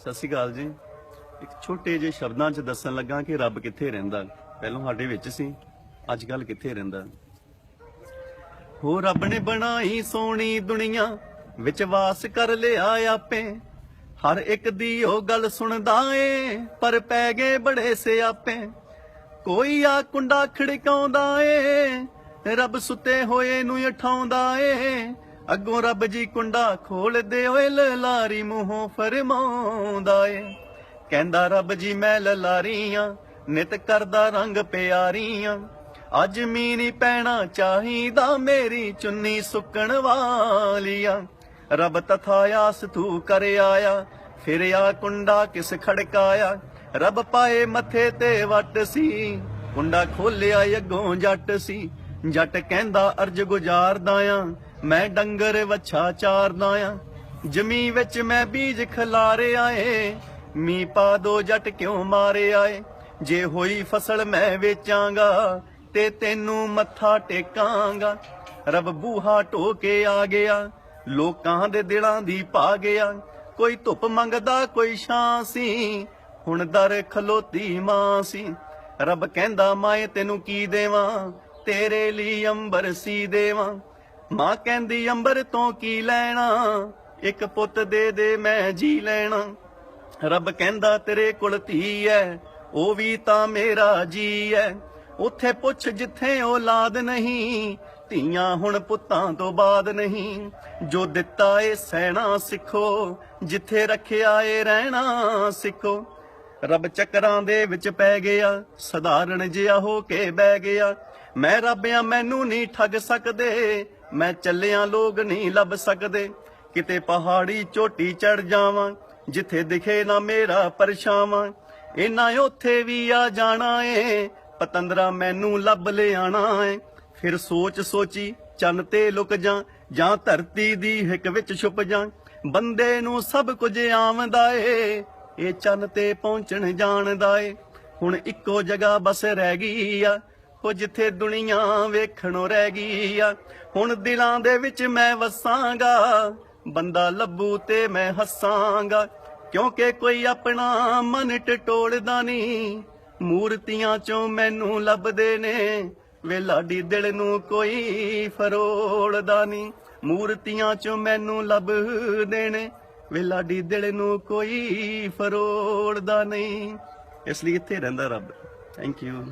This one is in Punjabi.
ਸਤਿ ਸ਼੍ਰੀ ਅਕਾਲ ਜੀ। ਇੱਕ ਛੋਟੇ ਜਿਹੇ ਸ਼ਬਦਾਂ 'ਚ ਦੱਸਣ ਲੱਗਾ ਕਿ ਰੱਬ ਕਿੱਥੇ ਰਹਿੰਦਾ? ਪਹਿਲਾਂ ਸਾਡੇ ਵਿੱਚ ਸੀ, ਅੱਜ ਕੱਲ ਕਿੱਥੇ ਰਹਿੰਦਾ? ਹੋ ਰੱਬ ਨੇ ਬਣਾਈ ਸੋਹਣੀ ਦੁਨੀਆ, ਵਿੱਚ ਵਾਸ ਕਰ ਲਿਆ ਆਪੇ। ਹਰ ਇੱਕ ਦੀ ਉਹ ਗੱਲ ਸੁਣਦਾ ਏ, ਪਰ ਪੈ ਗਏ ਬੜੇ ਸਿਆਪੇ। ਕੋਈ ਆ ਕੁੰਡਾ ਖੜਕਾਉਂਦਾ ਏ, ਰੱਬ ਸੁੱਤੇ ਹੋਏ ਨੂੰ ਉਠਾਉਂਦਾ ਏ। ਅੱਗੋਂ ਰੱਬ ਜੀ ਕੁੰਡਾ ਖੋਲਦੇ ਓਏ ਲਲਾਰੀ ਮੂੰਹੋਂ ਫਰਮਾਉਂਦਾ ਏ। ਕਹਿੰਦਾ, ਰੱਬ ਜੀ, ਮੈਂ ਲਲਾਰੀਆਂ, ਨਿਤ ਕਰਦਾ ਰੰਗ ਪਿਆਰੀਆਂ। ਅੱਜ ਮੀਂਹ ਪੈਣਾ ਚਾਹੀਦਾ, ਮੇਰੀ ਚੁੰਨੀ ਸੁੱਕਣ ਵਾਲੀਆਂ। ਰੱਬ ਤਥਾਇਆਸ ਤੂੰ ਕਰ ਆਇਆ, ਫਿਰ ਆ ਕੁੰਡਾ ਕਿਸ ਖੜਕਾਇਆ। ਰੱਬ ਪਾਏ ਮੱਥੇ ਤੇ ਵੱਟ ਸੀ, ਕੁੰਡਾ ਖੋਲਿਆ, ਅੱਗੋਂ ਜੱਟ ਸੀ। ਜੱਟ ਕਹਿੰਦਾ, ਅਰਜ ਗੁਜ਼ਾਰਦਾ ਆ, ਮੈਂ ਡੰਗਰ ਵੱਛਾ ਚਾਰਦਾ ਆ। ਜ਼ਮੀਨ ਵਿੱਚ ਮੈਂ ਬੀਜ ਖਲਾਰੇ ਆਏ ਮੀ ਪਾ ਦੋ ਜੱਟ ਕਿਉਂ ਮਾਰੇ ਆਏ? ਜੇ ਹੋਈ ਫਸਲ ਮੈਂ ਵੇਚਾਂਗਾ, ਤੇ ਤੈਨੂੰ ਮੱਥਾ ਟੇਕਾਂਗਾ। ਰੱਬ ਬੂਹਾ ਢੋ ਕੇ ਆ ਗਿਆ, ਲੋਕਾਂ ਦੇ ਦਿਲਾਂ ਦੀ ਪਾ ਗਿਆ। ਕੋਈ ਧੁੱਪ ਮੰਗਦਾ, ਕੋਈ ਛਾਂ ਸੀ, ਹੁਣ ਦਰ ਖਲੋਤੀ ਮਾਂ ਸੀ। ਰੱਬ ਕਹਿੰਦਾ, ਮਾਏ, ਤੈਨੂੰ ਕੀ ਦੇਵਾਂ? ਤੇਰੇ ਲਈ ਅੰਬਰ ਸੀ ਦੇਵਾਂ। ਮਾਂ ਕਹਿੰਦੀ, ਅੰਬਰ ਤੋਂ ਕੀ ਲੈਣਾ? ਇੱਕ ਪੁੱਤ ਦੇ ਦੇ, ਮੈਂ ਜੀ ਲੈਣਾ। ਰੱਬ ਕਹਿੰਦਾ, ਤੇਰੇ ਕੋਲ ਧੀ ਐ, ਉਹ ਵੀ ਤਾਂ ਮੇਰਾ ਜੀ ਐ। ਉੱਥੇ ਪੁੱਛ ਜਿੱਥੇ ਔਲਾਦ ਨਹੀਂ, ਧੀਆਂ ਹੁਣ ਪੁੱਤਾਂ ਤੋਂ ਬਾਦ ਨਹੀਂ। ਜੋ ਦਿੱਤਾ ਏ ਸਹਿਣਾ ਸਿੱਖੋ, ਜਿੱਥੇ ਰੱਖਿਆ ਏ ਰਹਿਣਾ ਸਿੱਖੋ। ਰੱਬ ਚੱਕਰਾਂ ਦੇ ਵਿੱਚ ਪੈ ਗਿਆ, ਸਧਾਰਨ ਜਿਹਾ ਹੋ ਕੇ ਬਹਿ ਗਿਆ। ਮੈਂ ਰੱਬ ਮੈਨੂੰ ਨਹੀਂ ਠੱਗ ਸਕਦੇ, ਮੈਂ ਚੱਲਿਆ ਲੋਕ ਨਹੀਂ ਲੱਭ ਸਕਦੇ। ਕਿਤੇ ਪਹਾੜੀ ਚੋਟੀ ਚੜ ਜਾਵਾਂ, ਜਿੱਥੇ ਦਿਖੇ ਨਾ ਮੇਰਾ ਪਰਛਾਵਾਂ। ਇਨਾ ਉੱਥੇ ਵੀ ਆ ਜਾਣਾ ਏ, ਪਤੰਦਰਾ ਮੈਨੂੰ ਲੱਭ ਲਿਆਣਾ ਏ। ਫਿਰ ਸੋਚ ਸੋਚੀ, ਚੰਨ ਤੇ ਲੁਕ ਜਾ, ਜਾਂ ਧਰਤੀ ਦੀ ਹਿੱਕ ਵਿੱਚ ਛੁਪ ਜਾ। ਬੰਦੇ ਨੂੰ ਸਭ ਕੁਝ ਆਵਦਾ ਏ ਇਹ ਚੰਨ ਤੇ ਪਹੁੰਚਣ ਜਾਣਦਾ ਏ। ਹੁਣ ਇੱਕੋ ਜਗ੍ਹਾ ਬਸ ਰਹਿ ਗਈ ਆ, ਉਹ ਜਿੱਥੇ ਦੁਨੀਆ ਵੇਖਣੋਂ ਰਹਿ ਗਈ ਆ। ਹੁਣ ਦਿਲਾਂ ਦੇ ਵਿੱਚ ਮੈਂ ਵਸਾਂਗਾ, ਬੰਦਾ ਲੱਭੂ ਤੇ ਮੈਂ ਹੱਸਾਂਗਾ। ਕਿਉਂਕਿ ਕੋਈ ਆਪਣਾ ਮਨ ਟਟੋਲਦਾ ਨਹੀਂ, ਮੂਰਤੀਆਂ ਚੋਂ ਮੈਨੂੰ ਲੱਭਦੇ ਨੇ। ਵੇ ਲਾਡੀ ਦਿਲ ਨੂੰ ਕੋਈ ਫਰੋਲਦਾ ਨਹੀਂ, ਮੂਰਤੀਆਂ ਚੋਂ ਮੈਨੂੰ ਲੱਭਦੇ ਨੇ। ਵੇਲਾ ਲਾਡੀ ਦਿਲ ਨੂੰ ਕੋਈ ਫਰੋੜਦਾ ਨਹੀਂ। ਇਸ ਲਈ ਇੱਥੇ ਰਹਿੰਦਾ ਰੱਬ। Thank you